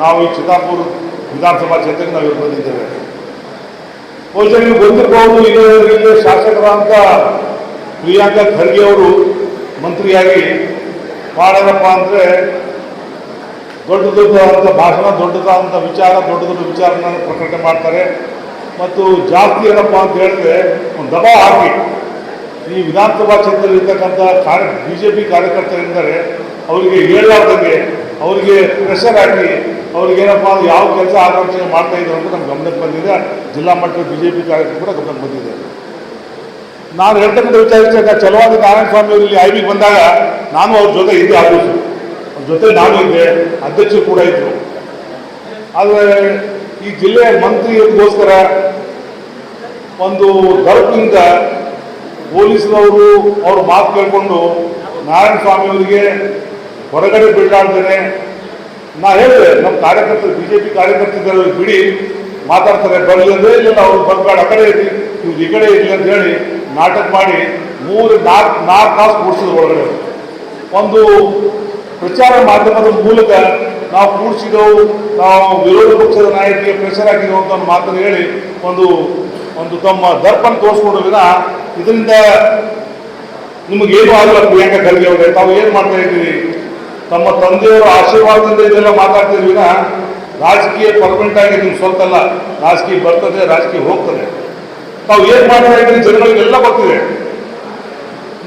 ನಾವು ಈ ಚಿತ್ತಾಪುರ ವಿಧಾನಸಭಾ ಕ್ಷೇತ್ರಕ್ಕೆ ನಾವು ಇವತ್ತು ಬಂದಿದ್ದೇವೆ. ಬಹುಶಃ ನೀವು ಗೊತ್ತಿರಬಹುದು, ಈಗ ಇಲ್ಲಿ ಶಾಸಕರಾದಂಥ ಪ್ರಿಯಾಂಕಾ ಖರ್ಗೆ ಅವರು ಮಂತ್ರಿಯಾಗಿ ಮಾಡೇನಪ್ಪ ಅಂದರೆ ದೊಡ್ಡ ದೊಡ್ಡದಾದಂಥ ಭಾಷಣ ದೊಡ್ಡದಾದಂಥ ವಿಚಾರ, ದೊಡ್ಡ ದೊಡ್ಡ ವಿಚಾರನ ಪ್ರಕಟಣೆ ಮಾಡ್ತಾರೆ. ಮತ್ತು ಜಾಸ್ತಿ ಏನಪ್ಪ ಅಂತ ಹೇಳಿದ್ರೆ ಒಂದು ದಬಾವ್ ಹಾಕಿ ಈ ವಿಧಾನಸಭಾ ಕ್ಷೇತ್ರದಲ್ಲಿ ಇರ್ತಕ್ಕಂಥ ಕಾರ್ಯ ಬಿ ಜೆ ಪಿ ಕಾರ್ಯಕರ್ತರೆಂದರೆ ಅವರಿಗೆ ಹೇಳಲಾರ್ದಂಗೆ ಅವರಿಗೆ ಪ್ರೆಷರ್ ಹಾಕಿ ಅಂದ್ರೆ ಯಾವ ಕೆಲಸ ಆಕಾಂಕ್ಷೆ ಮಾಡ್ತಾ ಇದ್ರು ಅಂತ ನಮ್ಮ ಗಮನಕ್ಕೆ ಬಂದಿದೆ. ಜಿಲ್ಲಾ ಮಟ್ಟದ ಬಿ ಜೆ ಪಿ ಕಾರ್ಯಕ್ರಮ ಕೂಡ ಗಮನಕ್ಕೆ ಬಂದಿದೆ. ನಾನು ಹೇಳ್ತಕ್ಕಂಥ ವಿಚಾರಿಸಿದಾಗ ಚಲವಾದಿ ನಾರಾಯಣ ಸ್ವಾಮಿ ಇಲ್ಲಿ ಐಬಿಗೆ ಬಂದಾಗ ನಾನು ಅವ್ರ ಜೊತೆ ಇದ್ದೆ ಆಫೀಸು ಅವ್ರ ಜೊತೆ ನಾನು ಇದ್ದೆ, ಅಧ್ಯಕ್ಷರು ಕೂಡ ಇದ್ದರು ಆದರೆ ಈ ಜಿಲ್ಲೆಯ ಮಂತ್ರಿಗೋಸ್ಕರ ಒಂದು ದರ್ಪಿಂದ ಪೊಲೀಸ್ನವರು ಅವ್ರ ಮಾತು ಕೇಳಿಕೊಂಡು ನಾರಾಯಣ ಸ್ವಾಮಿ ಅವರಿಗೆ ಹೊರಗಡೆ ಬಿಡಾಡ್ತೇನೆ ನಾ ಹೇಳಿದೆ ನಮ್ಮ ಕಾರ್ಯಕರ್ತರು ಬಿ ಜೆ ಪಿ ಕಾರ್ಯಕರ್ತರು ಬಿಡಿ, ಮಾತಾಡ್ತಾರೆ, ಬರಲಿ ಅಂದ್ರೆ ಇಲ್ಲ ಅವ್ರು ಬಂದ್ಬೇಡ, ಆ ಕಡೆ ಇರಲಿ, ಇವ್ರು ಈ ಕಡೆ ಇರಲಿ ಅಂತ ಹೇಳಿ ನಾಟಕ ಮಾಡಿ ಮೂರು, ನಾಲ್ಕು ನಾಲ್ಕು ತಾಸು ಕೂಡಿಸಿದ್ರು ಒಳಗಡೆ. ಒಂದು ಪ್ರಚಾರ ಮಾಧ್ಯಮದ ಮೂಲಕ ನಾವು ಕೂಡಿಸಿದೆವು ನಾವು ವಿರೋಧ ಪಕ್ಷದ ನಾಯಕಿಗೆ ಪ್ರೆಷರ್ ಅಂತ ಮಾತನ್ನು ಹೇಳಿ, ಒಂದು ಒಂದು ತಮ್ಮ ದರ್ಪಣ ತೋರಿಸ್ಕೊಂಡು ವಿನ ಇದರಿಂದ ನಿಮಗೇನು ಆಗಲ್ಲ ಪ್ರಿಯಾಂಕಾ ಖರ್ಗೆ ಅವರೇ, ತಾವು ಏನು ಮಾಡ್ತಾ ಇದ್ದೀರಿ? ತಮ್ಮ ತಂದೆಯವರು ಆಶೀರ್ವಾದದಿಂದ ಇದೆಲ್ಲ ಮಾತಾಡ್ತಿದ್ವಿ ರಾಜಕೀಯ ಪರ್ಮನೆಂಟ್ ಆಗಿ ನಿಮ್ಗೆ ಅಲ್ಲ ರಾಜಕೀಯ ಬರ್ತದೆ, ರಾಜಕೀಯ ಹೋಗ್ತದೆ. ತಾವು ಏನು ಮಾಡ್ತಾ ಇದ್ದೀರಿ ಜನಗಳಿಗೆಲ್ಲ ಬರ್ತಿದೆ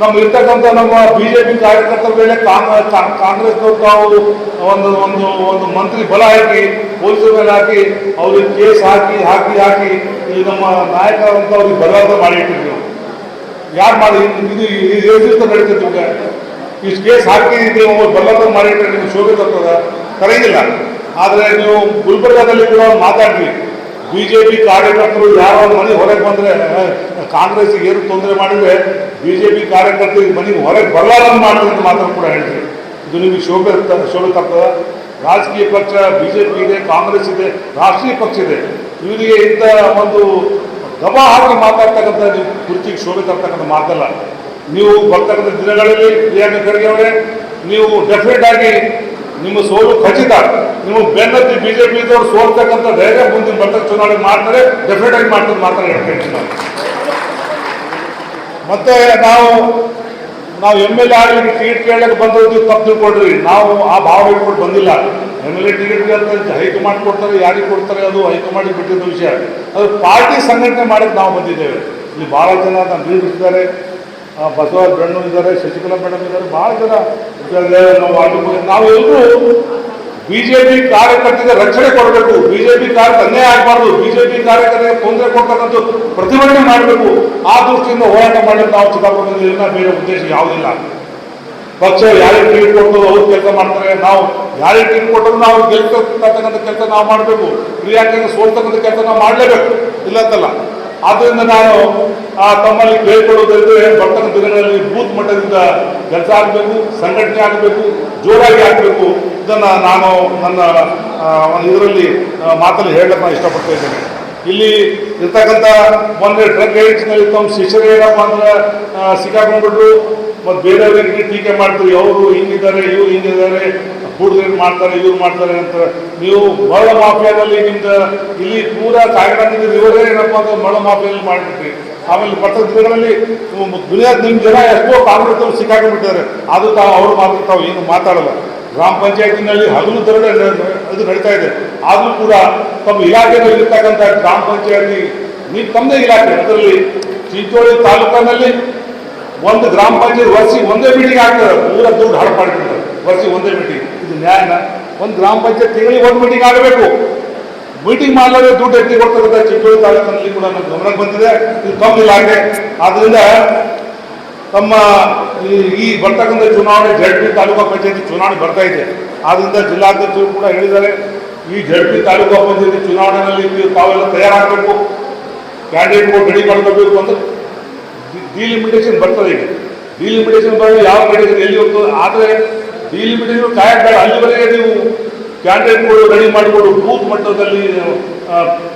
ನಮ್ಮ ಇರ್ತಕ್ಕಂಥ ನಮ್ಮ ಬಿಜೆಪಿ ಕಾರ್ಯಕರ್ತರ ಮೇಲೆ ಕಾಂಗ್ರೆಸ್ ತಾವು ಒಂದು ಒಂದು ಒಂದು ಮಂತ್ರಿ ಬಲ ಹಾಕಿ, ಪೊಲೀಸರ ಮೇಲೆ ಹಾಕಿ, ಅವ್ರಿಗೆ ಕೇಸ್ ಹಾಕಿ ಹಾಕಿ ಹಾಕಿ ಈ ನಮ್ಮ ನಾಯಕರಂತ ಅವ್ರಿಗೆ ಬಲವಂತ ಇಟ್ಟಿದ್ವಿ ಯಾರು ಮಾಡಿ, ಇದು ಇದು ಯೋಚಿತ ನಡೀತದೆ ಈಗ ಇಷ್ಟು ಕೇಸ್ ಹಾಕಿದ್ರೆ ಬಲವಂತ ಮಾಡಿಟ್ರೆ ನಿಮ್ಗೆ ಶೋಭೆ ತರ್ತದ? ಕರೆಯಿಲ್ಲ ಆದರೆ ನೀವು ಗುಲ್ಬರ್ಗಾದಲ್ಲಿ ಕೂಡ ಮಾತಾಡ್ರಿ. ಬಿ ಜೆ ಪಿ ಕಾರ್ಯಕರ್ತರು ಯಾರೋ ಮನೆ ಹೊರಗೆ ಬಂದರೆ ಕಾಂಗ್ರೆಸ್ಗೆ ಏನು ತೊಂದರೆ ಮಾಡಿದರೆ ಬಿ ಜೆ ಪಿ ಕಾರ್ಯಕರ್ತರಿಗೆ ಮನೆಗೆ ಹೊರಗೆ ಬರಲಾರಂಗೆ ಮಾಡ್ತಾರೆ ಅಂತ ಮಾತ್ರ ಕೂಡ ಹೇಳ್ತೀವಿ ಇದು ನಿಮಗೆ ಶೋಭೆ ಶೋಭೆ ತರ್ತದ? ರಾಜಕೀಯ ಪಕ್ಷ ಬಿ ಜೆ ಪಿ ಇದೆ, ಕಾಂಗ್ರೆಸ್ ಇದೆ, ರಾಷ್ಟ್ರೀಯ ಪಕ್ಷ ಇದೆ. ಇವರಿಗೆ ಇಂಥ ಒಂದು ದಬ ಹಾಕಿ ಮಾತಾಡ್ತಕ್ಕಂಥ ಕುರ್ಚಿಗೆ ಶೋಭೆ ತರ್ತಕ್ಕಂಥ ಮಾತಲ್ಲ. ನೀವು ಬರ್ತಕ್ಕಂಥ ದಿನಗಳಲ್ಲಿ ಪ್ರಿಯಾಂಕ ಖರ್ಗೆ ಅವರೇ ನೀವು ಡೆಫಿನೆಟ್ ಆಗಿ ನಿಮ್ಮ ಸೋಲು ಖಚಿತ. ನೀವು ಬೆನ್ನತ್ತಿ ಬಿಜೆಪಿ ಇದ್ದವ್ರು ಸೋಲ್ತಕ್ಕಂಥ ಧೈರ್ಯ ಮುಂದಿನ ಬರ್ತಕ್ಕ ಚುನಾವಣೆ ಮಾಡ್ತಾರೆ ಡೆಫಿನೆಟ್ ಆಗಿ ಮಾಡ್ತಾರೆ ಮಾತ್ರ ಹೇಳ್ತೀನಿ ಮತ್ತೆ ನಾವು ನಾವು ಎಂ ಎಲ್ ಎ ಆಗಲಿಕ್ಕೆ ಟಿಕೆಟ್ ಕೇಳಕ್ಕೆ ಬಂದದ್ದು ತಪ್ಪು ತಿಳ್ಕೊಡ್ರಿ ನಾವು ಆ ಭಾವ ಇಟ್ಕೊಂಡು ಬಂದಿಲ್ಲ. ಎಂ ಎಲ್ ಎ ಟಿಕೆಟ್ ಅಂತ ಹೈಕಮಾಂಡ್ ಕೊಡ್ತಾರೆ ಯಾರಿಗೆ ಕೊಡ್ತಾರೆ ಅದು ಹೈಕಮಾಂಡಿಗೆ ಬಿಟ್ಟಿದ್ದ ವಿಷಯ. ಅದು ಪಾರ್ಟಿ ಸಂಘಟನೆ ಮಾಡಕ್ಕೆ ನಾವು ಬಂದಿದ್ದೇವೆ. ಇಲ್ಲಿ ಭಾಳ ಜನ ನಮ್ಮ ಆ, ಬಸವರಾಜ್ ಬೆಣ್ಣು ಇದ್ದಾರೆ, ಶಶಿಕಲಾ ಮೇಡಮ್ ಇದ್ದಾರೆ, ಭಾಳ ಜನ ನಾವು ಎಲ್ಲರೂ ಬಿಜೆಪಿ ಕಾರ್ಯಕರ್ತರಿಗೆ ರಕ್ಷಣೆ ಕೊಡಬೇಕು. ಬಿಜೆಪಿ ಕಾರ್ಯಕರ್ತ ಅನ್ಯಾಯ ಆಗಬಾರ್ದು. ಬಿಜೆಪಿ ಕಾರ್ಯಕರ್ತರಿಗೆ ತೊಂದರೆ ಕೊಡ್ತಕ್ಕಂಥ ಪ್ರತಿಭಟನೆ ಮಾಡಬೇಕು. ಆ ದೃಷ್ಟಿಯಿಂದ ಹೋರಾಟ ಮಾಡಲಿಕ್ಕೆ ನಾವು ಚಿಕ್ಕಪ್ಪನಿಂದ ಬೇರೆ ಉದ್ದೇಶ ಯಾವುದಿಲ್ಲ. ಪಕ್ಷ ಯಾರಿಗೆ ಟಿಕೆಟ್ ಕೊಟ್ಟು ಅವ್ರು ಕೆಲಸ ಮಾಡ್ತಾರೆ. ನಾವು ಯಾರಿಗೆ ಟಿಕೆಟ್ ಕೊಟ್ಟರು ನಾವು ಗೆಲ್ತಕ್ಕಂಥ ಕೆಲಸ ನಾವು ಮಾಡಬೇಕು. ಪ್ರಿಯಾಂಕಂಗೆ ಸೋಲ್ತಕ್ಕಂಥ ಕೆಲಸ ನಾವು ಮಾಡಲೇಬೇಕು. ಇಲ್ಲ ಅಂತಲ್ಲ. ಆದ್ದರಿಂದ ನಾನು, ಆ, ತಮ್ಮಲ್ಲಿ ಕೇಳ್ಕೊಳ್ಳೋದಂದ್ರೆ ಬರ್ತನ ದಿನಗಳಲ್ಲಿ ಬೂತ್ ಮಟ್ಟದಿಂದ ಕೆಲಸ ಆಗಬೇಕು, ಸಂಘಟನೆ ಆಗಬೇಕು, ಜೋರಾಗಿ ಆಗಬೇಕು. ಇದನ್ನು ನಾನು ನನ್ನ ಇದರಲ್ಲಿ ಮಾತಲ್ಲಿ ಹೇಳಕ್ಕೆ ನಾನು ಇಷ್ಟಪಡ್ತಾ ಇದ್ದೇನೆ. ಇಲ್ಲಿ ಇರ್ತಕ್ಕಂಥ ಮೊನ್ನೆ ಡ್ರಗ್ ಏಡ್ಸ್ನಲ್ಲಿ ತಮ್ಮ ಶಿಷ್ಯರು ಏನಪ್ಪ ಅಂದ್ರೆ ಸಿಕ್ಕಾಕೊಂಡ್ಬಿಟ್ರು. ಮತ್ತು ಬೇರೆಯವರಿಗೆ ಟೀಕೆ ಮಾಡ್ತೀವಿ ಅವರು ಹಿಂಗಿದ್ದಾರೆ, ಇವ್ರು ಹಿಂಗಿದ್ದಾರೆ ಹುಡುಗರು ಮಾಡ್ತಾರೆ, ಇವ್ರು ಮಾಡ್ತಾರೆ ಅಂತ. ನೀವು ಮರಳ ಮಾಫಿಯಾದಲ್ಲಿ ನಿಮ್ದು ಇಲ್ಲಿ ಪೂರಾ ಕಾಯ್ಕೊಂಡಿದ್ದು ಇವರೇ ಏನಪ್ಪ ಅಂದ್ರೆ ಮರಳ ಮಾಫಿಯಲ್ಲಿ ಮಾಡಿಬಿಟ್ರಿ. ಆಮೇಲೆ ಬರ್ತದ ದಿನಗಳಲ್ಲಿ ದುನಿಯಾದ ನಿಮ್ಮ ಜನ ಎಷ್ಟೋ ಕಾಂಗ್ರೆಸ್ ಸಿಕ್ಕಾಕೊಂಡ್ಬಿಟ್ಟಿದ್ದಾರೆ. ಅದು ತಾವು ಅವ್ರು ಮಾತ್ರ ತಾವು ಏನು ಮಾತಾಡಲ್ಲ. ಗ್ರಾಮ ಪಂಚಾಯತಿನಲ್ಲಿ ಹಗಲು ತರ ಅದು ನಡೀತಾ ಇದೆ. ಆದರೂ ಕೂಡ ತಮ್ಮ ಇಲಾಖೆಯಲ್ಲಿ ಇರ್ತಕ್ಕಂಥ ಗ್ರಾಮ ಪಂಚಾಯತಿ, ನೀವು ತಮ್ಮದೇ ಇಲಾಖೆ, ಅದರಲ್ಲಿ ಚಿಂಚೋಳಿ ತಾಲೂಕಿನಲ್ಲಿ ಒಂದು ಗ್ರಾಮ ಪಂಚಾಯತ್ ವರ್ಷಿಗೆ ಒಂದೇ ಮೀಟಿಂಗ್ ಆಗ್ತದೆ. ಊರ ದುಡ್ಡು ಹಾಳು ಮಾಡಿಬಿಡ್ತಾರೆ ವರ್ಷಿಗೆ ಒಂದೇ ಮೀಟಿಂಗ್ ಇದು ನ್ಯಾಯನ? ಒಂದು ಗ್ರಾಮ ಪಂಚಾಯತ್ ತಿಂಗಳಿಗೆ ಒಂದು ಮೀಟಿಂಗ್ ಆಗಬೇಕು. ಮೀಟಿಂಗ್ ಮಾಡಲೇ ದುಡ್ಡು ಎತ್ತಿ ಕೊಡ್ತಕ್ಕಂಥ ಚಿಂಚೋಳಿ ತಾಲೂಕಿನಲ್ಲಿ ಕೂಡ ನಮ್ಮ ಗಮನಕ್ಕೆ ಬಂದಿದೆ. ಇದು ತಮ್ಮ ಇಲಾಖೆ. ಆದ್ದರಿಂದ ತಮ್ಮ ಈ ಬರ್ತಕ್ಕಂಥ ಚುನಾವಣೆ ಜಡ್ ಪಿ ತಾಲೂಕಾ ಪಂಚಾಯತಿ ಚುನಾವಣೆ ಬರ್ತಾ ಇದೆ. ಆದ್ದರಿಂದ ಜಿಲ್ಲಾಧ್ಯಕ್ಷರು ಕೂಡ ಹೇಳಿದ್ದಾರೆ, ಈ ಜಡ್ ಪಿ ತಾಲೂಕಾ ಪಂಚಾಯತಿ ಚುನಾವಣೆಯಲ್ಲಿ ನೀವು ತಾವೆಲ್ಲ ತಯಾರಾಗಬೇಕು ಕ್ಯಾಂಡಿಡೇಟ್ಗಳು ರೆಡಿ ಮಾಡ್ಕೋಬೇಕು ಅಂತ ಡಿಲಿಮಿಟೇಷನ್ ಬರ್ತದೆ ಈಗ. ಡಿಲಿಮಿಟೇಷನ್ ಬರೋದು ಯಾವ ಕ್ಯಾಂಡಿಡೇಟ್ ಎಲ್ಲಿ ಹೋಗ್ತದೆ? ಆದರೆ ಡಿಲಿಮಿಟೇಷನ್ ಬೇಡ. ಅಲ್ಲಿವರೆಗೆ ನೀವು ಕ್ಯಾಂಡಿಡೇಟ್ಗಳು ರೆಡಿ ಮಾಡಿಕೊಂಡು ಬೂತ್ ಮಟ್ಟದಲ್ಲಿ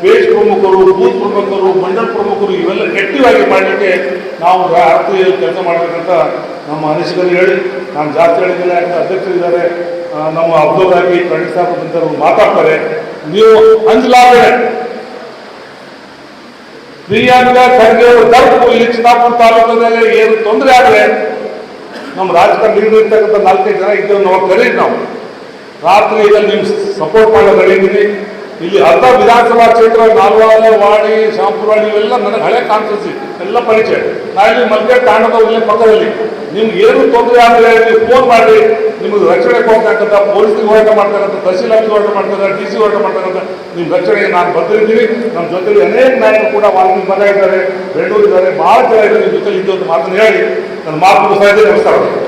ಪೇಜ್ ಪ್ರಮುಖರು, ಬೂತ್ ಪ್ರಮುಖರು, ಮಂಡಲ್ ಪ್ರಮುಖರು ಇವೆಲ್ಲ ಆಕ್ಟಿವ್ ಆಗಿ ಮಾಡಲಿಕ್ಕೆ ನಾವು ರಾತ್ರಿ ಕೆಲಸ ಮಾಡಬೇಕಂತ ನಮ್ಮ ಅನಿಸಿಕೆ ಹೇಳಿ, ನಾನು ಜಾಸ್ತಿ ಹೇಳಿದ್ದಿಲ್ಲ ಅಂತ ಅಧ್ಯಕ್ಷರಿದ್ದಾರೆ ನಮ್ಮ ಅಬ್ದುಲ್ ಆಗಿ ಖಂಡಿತ ಮಾತಾಡ್ತಾರೆ. ನೀವು ಅಂಜಲಾಗದೆ ಪ್ರಿಯಾಂಗ ಖರ್ಗೆ ದರ್ಪು ಇಲ್ಲಿ ಚಿನ್ನಾಪುರ ತಾಲೂಕಿನಲ್ಲಿ ಏನು ತೊಂದರೆ ಆದರೆ ನಮ್ಮ ರಾಜಕಾರಣ ಇರ್ತಕ್ಕಂಥ ನಾಲ್ಕೈದು ಜನ ಇದ್ದೇವೆ ನಾವು ಕರೀರಿ ನಾವು. ರಾತ್ರಿ ಇದನ್ನು ನಿಮ್ಗೆ ಸಪೋರ್ಟ್ ಮಾಡೋದು ನಡೆಯಿದ್ದೀನಿ ಇಲ್ಲಿ ಅರ್ಧ ವಿಧಾನಸಭಾ ಕ್ಷೇತ್ರ ನಾಲ್ವಾರ ವಾಡಿ ಶಾಂಪುರವಾಡಿ ಇವೆಲ್ಲ ನನಗೆ ಹಳೆ ಕಾನ್ಸ್ಟಿಟ್ಯೂನ್ಸಿ ಎಲ್ಲ ಪರಿಚಯ. ನಾ ಇಲ್ಲಿ ಮಲ್ಕೆ ತಾಂಡದ ಇಲ್ಲೇ ಪಕ್ಕದಲ್ಲಿ ನಿಮ್ಗೆ ಏನು ತೊಂದರೆ ಆದರೆ ನೀವು ಫೋನ್ ಮಾಡಿ. ನಿಮಗೆ ರಕ್ಷಣೆ ಕೊಡ್ತಕ್ಕಂಥ ಪೊಲೀಸ್ಗೆ ಹೋರಾಟ ಮಾಡ್ತಕ್ಕಂಥ ಆಫೀಸ್ ಹೋರಾಟ ಮಾಡ್ತಕ್ಕಂಥ, ಡಿ ಸಿ ಹೋರಾಟ ಮಾಡ್ತಕ್ಕಂಥ ನಿಮ್ಮ ರಕ್ಷಣೆಗೆ ನಾನು ಬಂದಿದ್ದೀನಿ. ನಮ್ಮ ಜೊತೆಲಿ ಅನೇಕ ನಾಯಕರು ಕೂಡ ವಾಲ್ಮೀಕಿ ಮನೆ ಇದ್ದಾರೆ ಬೆಂಗಳೂರು ಇದ್ದಾರೆ ಭಾಳ ಜನ ಇದ್ದಾರೆ ನಿಮ್ಮ ಜೊತೆಲಿ ಇದ್ದು ಅಂತ ಮಾತನ್ನು ಹೇಳಿ. ನನ್ನ ಮಾತು ಮುಗಿಸ್ತಾ ಇದ್ದೀನಿ. ನಮಸ್ಕಾರ.